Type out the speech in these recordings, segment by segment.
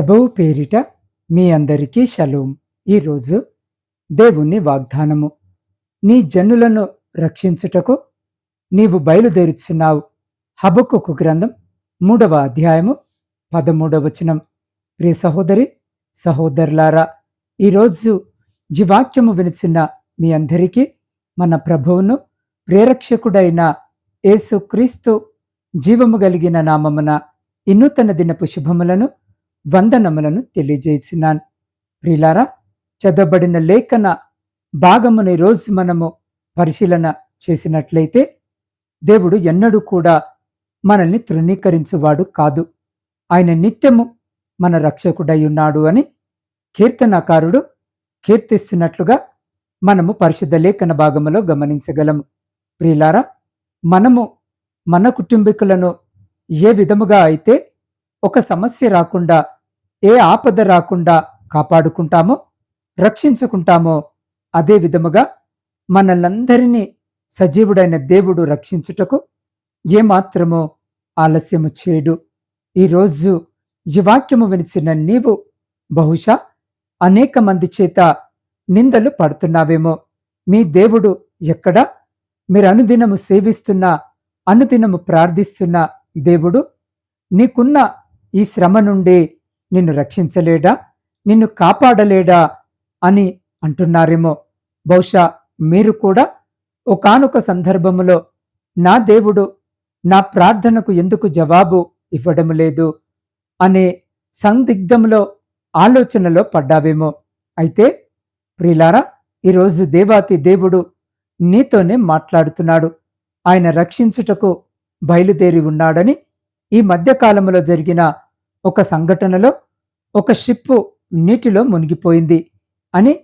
ప్రభువు పేరిట మీ అందరికీ షలోం. ఈరోజు దేవుని వాగ్దానము. నీ జనులను రక్షించుటకు నీవు బయలుదేరుచున్నావు. హబుకుకు గ్రంథం మూడవ అధ్యాయము పదమూడవ వచనం. ప్రియ సహోదరి సహోదరులారా ఈరోజు జీవాక్యము వినిచిన మీ అందరికీ మన ప్రభువును ప్రేరక్షకుడైన యేసుక్రీస్తు జీవము కలిగిన నామమున ఇన్నూతన దినపు శుభములను వందనములను తెలియజేసినాను. ప్రిలారా చదవబడిన లేఖన భాగముని రోజు మనము పరిశీలన చేసినట్లయితే దేవుడు ఎన్నడూ కూడా మనల్ని తృణీకరించువాడు కాదు. ఆయన నిత్యము మన రక్షకుడై ఉన్నాడు అని కీర్తనాకారుడు కీర్తిస్తున్నట్లుగా మనము పరిశుద్ధ లేఖన భాగములో గమనించగలము. ప్రియులారా మనము మన కుటుంబీకులను ఏ విధముగా అయితే ఒక సమస్య రాకుండా ఏ ఆపద రాకుండా కాపాడుకుంటామో రక్షించుకుంటామో అదే విధముగా మనలందరినీ సజీవుడైన దేవుడు రక్షించుటకు ఏమాత్రమో ఆలస్యము చేయడు. ఈరోజు ఈ వాక్యము వినిచిన నీవు బహుశా అనేక మంది చేత నిందలు పడుతున్నావేమో. మీ దేవుడు ఎక్కడా? మీరు అనుదినము సేవిస్తున్న అనుదినము ప్రార్థిస్తున్న దేవుడు నీకున్న ఈ శ్రమ నుండి నిన్ను రక్షించలేడా? నిన్ను కాపాడలేడా? అని అంటున్నారేమో. బహుశా మీరు కూడా ఒకానొక సందర్భములో నా దేవుడు నా ప్రార్థనకు ఎందుకు జవాబు ఇవ్వడం లేదు అనే సందిగ్ధంలో ఆలోచనలో పడ్డావేమో. అయితే ప్రిలారా ఈరోజు దేవాతి దేవుడు నీతోనే మాట్లాడుతున్నాడు. ఆయన రక్షించుటకు బయలుదేరి ఉన్నాడని ఈ మధ్యకాలంలో జరిగిన ఒక సంఘటనలో ఒక షిప్పు నీటిలో మునిగిపోయింది అని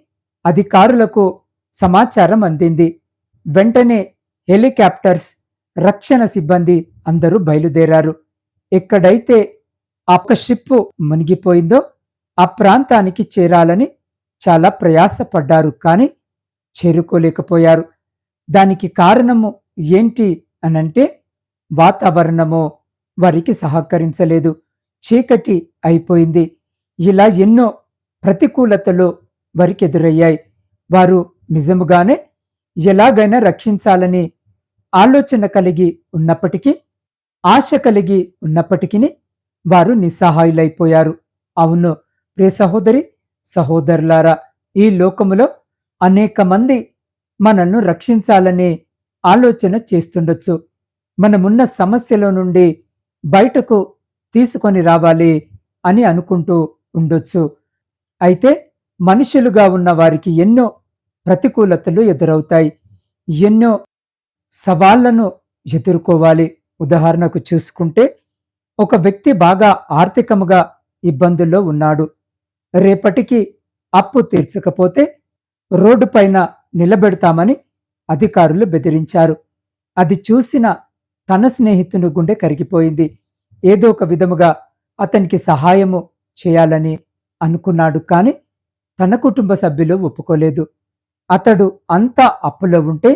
అధికారులకు సమాచారం అందింది. వెంటనే హెలికాప్టర్స్ రక్షణ సిబ్బంది అందరూ బయలుదేరారు. ఎక్కడైతే ఆ షిప్పు మునిగిపోయిందో ఆ ప్రాంతానికి చేరాలని చాలా ప్రయాసపడ్డారు కానీ చేరుకోలేకపోయారు. దానికి కారణము ఏంటి అనంటే వాతావరణము వారికి సహకరించలేదు. చీకటి అయిపోయింది. ఇలా ఎన్నో ప్రతికూలతలు వారికి ఎదురయ్యాయి. వారు నిజముగానే ఎలాగైనా రక్షించాలని ఆలోచన కలిగి ఉన్నప్పటికీ ఆశ కలిగి ఉన్నప్పటికీ వారు నిస్సహాయులైపోయారు. అవును ప్రియ సహోదరి సహోదరులారా ఈ లోకములో అనేక మంది మనల్ని రక్షించాలనే ఆలోచన చేస్తుండొచ్చు. మనమున్న సమస్యలో నుండి బయటకు తీసుకొని రావాలి అని అనుకుంటూ ఉండొచ్చు. అయితే మనుషులుగా ఉన్న వారికి ఎన్నో ప్రతికూలతలు ఎదురవుతాయి. ఎన్నో సవాళ్ళను ఎదుర్కోవాలి. ఉదాహరణకు చూసుకుంటే ఒక వ్యక్తి బాగా ఆర్థికముగా ఇబ్బందుల్లో ఉన్నాడు. రేపటికి అప్పు తీర్చకపోతే రోడ్డుపైన నిలబెడతామని అధికారులు బెదిరించారు. అది చూసిన తన స్నేహితుని గుండె కరిగిపోయింది. ఏదో ఒక విధముగా అతనికి సహాయము చేయాలని అనుకున్నాడు కాని తన కుటుంబ సభ్యులు ఒప్పుకోలేదు. అతడు అంతా అప్పులో ఉంటే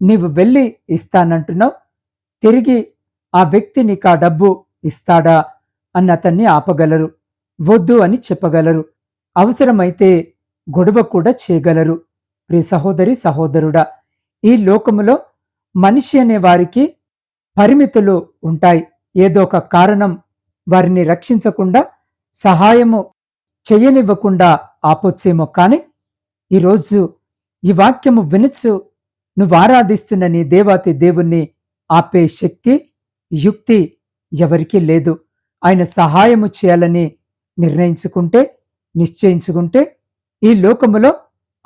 నీవు వెళ్ళి ఇస్తానంటున్నావు తిరిగి ఆ వ్యక్తి నీకు ఆ డబ్బు ఇస్తాడా అని అతన్ని ఆపగలరు. వద్దు అని చెప్పగలరు. అవసరమైతే గొడవ కూడా చేయగలరు ప్రియ సహోదరి సహోదరుడా ఈ లోకములో మనిషి అనే వారికి పరిమితులు ఉంటాయి. ఏదో ఒక కారణం వారిని రక్షించకుండా సహాయము చెయ్యనివ్వకుండా ఆపొచ్చేమో కాని ఈరోజు ఈ వాక్యము వినొచ్చు నువ్వు ఆరాధిస్తున్న నీ దేవాతి దేవుణ్ణి ఆపే శక్తి యుక్తి ఎవరికీ లేదు. ఆయన సహాయము చేయాలని నిర్ణయించుకుంటే నిశ్చయించుకుంటే ఈ లోకములో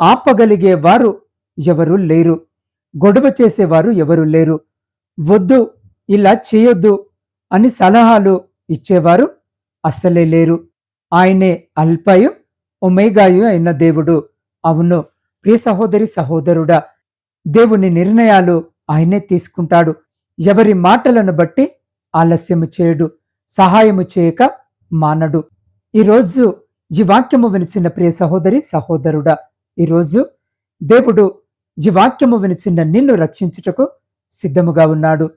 ఆపగలిగే వారు లేరు. గొడవ చేసేవారు ఎవరు లేరు. వద్దు ఇలా చేయొద్దు అని సలహాలు ఇచ్చేవారు. అస్సలే లేరు. ఆయనే అల్పయు ఒమేగాయు అయిన దేవుడు. అవును ప్రియ సహోదరి సహోదరుడా దేవుని నిర్ణయాలు ఆయనే తీసుకుంటాడు. ఎవరి మాటలను బట్టి ఆలస్యము చేయడు సహాయము చేయక మానడు. ఈరోజు ఈ వాక్యము వినిచిన ప్రియ సహోదరి సహోదరుడా ఈరోజు దేవుడు ఈ వాక్యము వినిచిన నిన్ను రక్షించుటకు సిద్ధముగా ఉన్నాడు.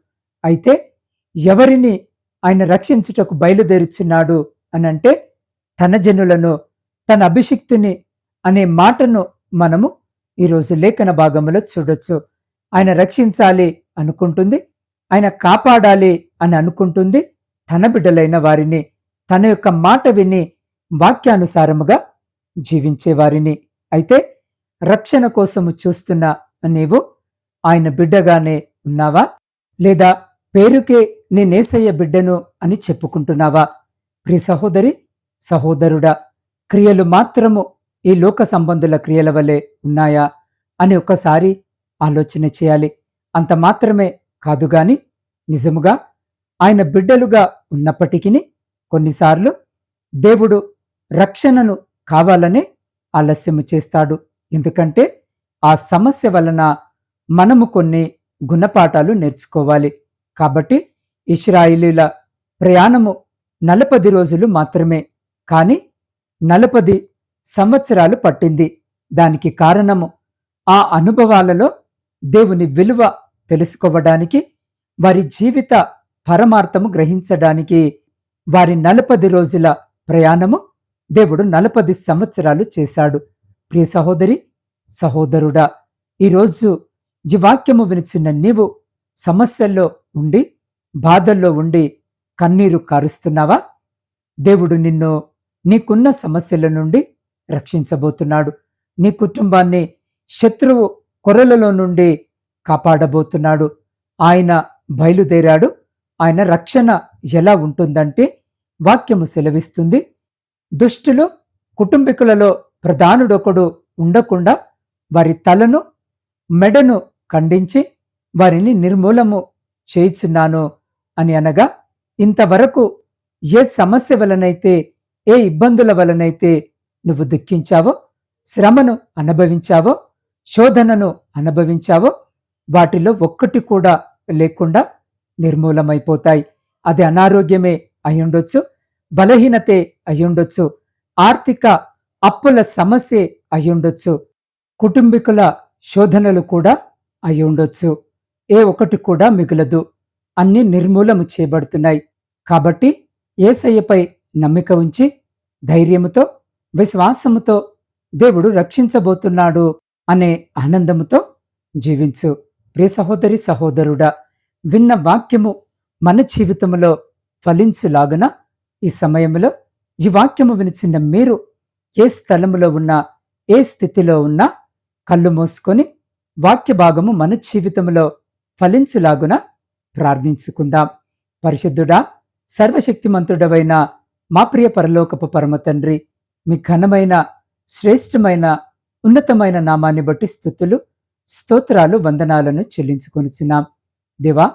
అయితే ఎవరిని ఆయన రక్షించుటకు బయలుదేరుచున్నాడు అనంటే తన జనులను తన అభిషిక్తుని అనే మాటను మనము ఈరోజు లేఖన భాగంలో చూడొచ్చు. ఆయన రక్షించాలి అనుకుంటుంది ఆయన కాపాడాలి అని అనుకుంటుంది తన బిడ్డలైన వారిని తన యొక్క మాట విని వాక్యానుసారముగా జీవించేవారిని అయితే రక్షణ కోసము చూస్తున్న నీవు ఆయన బిడ్డగానే ఉన్నావా? లేదా పేరుకే నేనేసయ్య బిడ్డను అని చెప్పుకుంటున్నావా? ప్రి సహోదరి సహోదరుడా క్రియలు మాత్రము ఈ లోక సంబంధుల క్రియల వలె ఉన్నాయా? అని ఒక్కసారి ఆలోచన చేయాలి. అంత మాత్రమే కాదుగాని నిజముగా ఆయన బిడ్డలుగా ఉన్నప్పటికీ కొన్నిసార్లు దేవుడు రక్షణను కావాలనే ఆలస్యము చేస్తాడు. ఎందుకంటే ఆ సమస్య వలన మనము కొన్ని గుణపాఠాలు నేర్చుకోవాలి. కాబట్టి ఇస్రాయిలీల ప్రయాణము నలపది రోజులు మాత్రమే. కాని నలపది సంవత్సరాలు పట్టింది. దానికి కారణము ఆ అనుభవాలలో దేవుని విలువ తెలుసుకోవడానికి వారి జీవిత పరమార్థము గ్రహించడానికి వారి నలపది రోజుల ప్రయాణము దేవుడు నలపది సంవత్సరాలు చేశాడు. ప్రియ సహోదరి సహోదరుడా ఈరోజు ఈ వాక్యము వినిచిన నీవు సమస్యల్లో ఉండి బాధల్లో ఉండి కన్నీరు కారుస్తున్నావా? దేవుడు నిన్ను నీకున్న సమస్యల నుండి రక్షించబోతున్నాడు. నీ కుటుంబాన్ని శత్రువు కొరలలో నుండి కాపాడబోతున్నాడు. ఆయన బయలుదేరాడు. ఆయన రక్షణ ఎలా ఉంటుందంటే వాక్యము సెలవిస్తుంది. దుష్టులు కుటుంబీకులలో ప్రధానుడొకడు ఉండకుండా వారి తలను మెడను ఖండించి వారిని నిర్మూలము చేయుచున్నాను. అని అనగా ఇంతవరకు ఏ సమస్య వలనైతే ఏ ఇబ్బందుల వలనైతే నువ్వు దుఃఖించావో శ్రమను అనుభవించావో శోధనను అనుభవించావో వాటిలో ఒక్కటి కూడా లేకుండా నిర్మూలమైపోతాయి. అది అనారోగ్యమే అయ్యుండొచ్చు బలహీనతే అయ్యుండొచ్చు ఆర్థిక అప్పుల సమస్యే అయ్యుండొచ్చు కుటుంబీకుల శోధనలు కూడా అయ్యుండొచ్చు ఏ ఒకటి కూడా మిగులదు. అన్ని నిర్మూలము చేయబడుతున్నాయి. కాబట్టి ఏసయ్యపై నమ్మిక ఉంచి ధైర్యముతో విశ్వాసముతో దేవుడు రక్షించబోతున్నాడు అనే ఆనందముతో జీవించు. ప్రియ సహోదరి సహోదరుడా విన్న వాక్యము మన జీవితంలో ఫలించులాగున ఈ సమయంలో ఈ వాక్యము వినిచిన మీరు ఏ స్థలములో ఉన్నా ఏ స్థితిలో ఉన్నా కళ్ళు మూసుకొని వాక్య భాగము మన జీవితంలో ఫలించులాగున ప్రార్థించుకుందాం. పరిశుద్ధుడా సర్వశక్తిమంతుడవైన మా ప్రియ పరలోకపు పరమ తండ్రి మీ ఘనమైన శ్రేష్టమైన ఉన్నతమైన నామాన్ని బట్టి స్థుతులు స్తోత్రాలు వందనాలను చెల్లించుకొనుచున్నాం. దేవా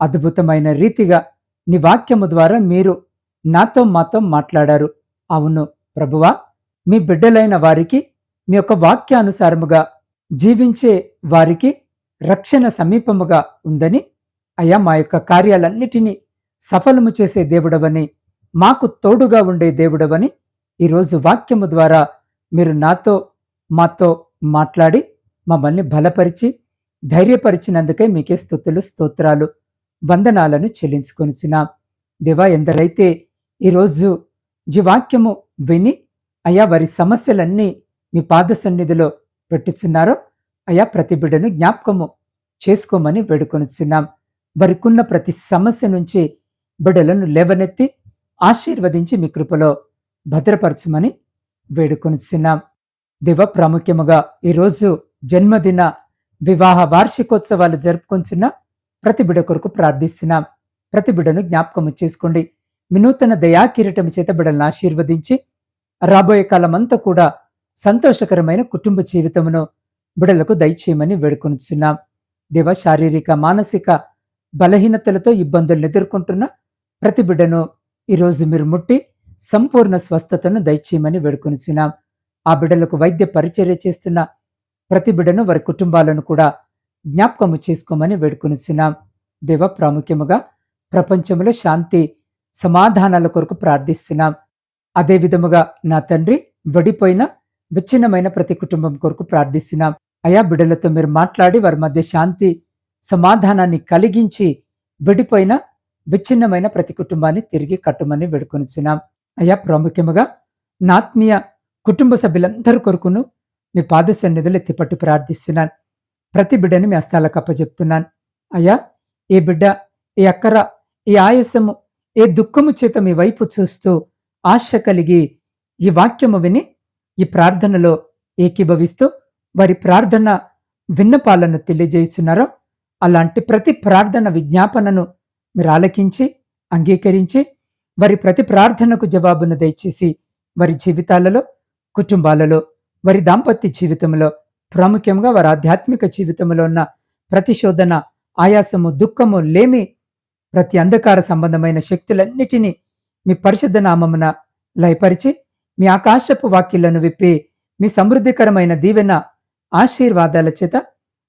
అద్భుతమైన రీతిగా నీ వాక్యము ద్వారా మీరు నాతో మాతో మాట్లాడారు. అవును ప్రభువా మీ బిడ్డలైన వారికి మీ యొక్క వాక్యానుసారముగా జీవించే వారికి రక్షణ సమీపముగా ఉందని అయ్యా మా యొక్క కార్యాలన్నిటినీ సఫలము చేసే దేవుడవని మాకు తోడుగా ఉండే దేవుడవని ఈరోజు వాక్యము ద్వారా మీరు నాతో మాతో మాట్లాడి మమ్మల్ని బలపరిచి ధైర్యపరిచినందుకే మీకే స్థుతులు స్తోత్రాలు వందనాలను చెల్లించుకొనిచున్నాం. దేవా ఎందరైతే ఈరోజు ఈ వాక్యము విని అయా వారి సమస్యలన్నీ మీ పాద సన్నిధిలో పెట్టుచున్నారో అయా ప్రతి బిడ్డను జ్ఞాపకము చేసుకోమని వేడుకొనిచున్నాం. వారికున్న ప్రతి సమస్య నుంచి బిడలను లేవనెత్తి ఆశీర్వదించి మీ కృపలో భద్రపరచమని వేడుకొనిచున్నాం. దివ ప్రాముఖ్యముగా ఈరోజు జన్మదిన వివాహ వార్షికోత్సవాలు జరుపుకొంచున్న ప్రతి బిడ కొరకు ప్రార్థిస్తున్నాం. ప్రతి బిడను జ్ఞాపకము చేసుకోండి. వినూతన దయా చేత బిడలను ఆశీర్వదించి రాబోయే కాలమంతా కూడా సంతోషకరమైన కుటుంబ జీవితమును బిడలకు దయచేయమని వేడుకొనిచున్నాం. దివ శారీరక మానసిక బలహీనతలతో ఇబ్బందులను ఎదుర్కొంటున్న ప్రతి బిడ్డను ఈరోజు మీరు ముట్టి సంపూర్ణ స్వస్థతను దయచేయమని వేడుకొనిచున్నాం. ఆ బిడ్డలకు వైద్య పరిచర్య చేస్తున్న ప్రతి బిడ్డను వారి కుటుంబాలను కూడా జ్ఞాపకము చేసుకోమని వేడుకొనిచున్నాం. దేవ ప్రాముఖ్యముగా ప్రపంచంలో శాంతి సమాధానాల కొరకు ప్రార్థిస్తున్నాం. అదే విధముగా నా తండ్రి వడిపోయిన విచ్ఛిన్నమైన ప్రతి కుటుంబం కొరకు ప్రార్థిస్తున్నాం. అయా బిడ్డలతో మీరు మాట్లాడి వారి మధ్య శాంతి సమాధానాన్ని కలిగించి విడిపోయిన విచ్ఛిన్నమైన ప్రతి కుటుంబాన్ని తిరిగి కట్టుమని వేడుకొనిచున్నాం. అయ్యా ప్రాముఖ్యముగా నాత్మీయ కుటుంబ సభ్యులందరి కొరకును మీ పాద సన్నిధులు ఎత్తిపట్టి ప్రార్థిస్తున్నాను. ప్రతి బిడ్డని మీ హస్తాలకు అప్పజెప్తున్నాను. అయ్యా ఏ బిడ్డ ఏ అక్కర ఏ ఆయాసము ఏ దుఃఖము చేత మీ వైపు చూస్తూ ఆశ కలిగి ఈ వాక్యము విని ఈ ప్రార్థనలో ఏకీభవిస్తూ వారి ప్రార్థన విన్నపాలను తెలియజేస్తున్నారో అలాంటి ప్రతి ప్రార్థన విజ్ఞాపనను మీరు ఆలకించి అంగీకరించి వారి ప్రతి ప్రార్థనకు జవాబును దయచేసి వారి జీవితాలలో కుటుంబాలలో వారి దాంపత్య జీవితంలో ప్రాముఖ్యంగా వారి ఆధ్యాత్మిక జీవితంలో ఉన్న ప్రతిశోధన ఆయాసము దుఃఖము లేమి ప్రతి అంధకార సంబంధమైన శక్తులన్నిటినీ మీ పరిశుద్ధ నామమున లయపరిచి మీ ఆకాశపు వాక్యులను విప్పి మీ సమృద్ధికరమైన దీవెన ఆశీర్వాదాల చేత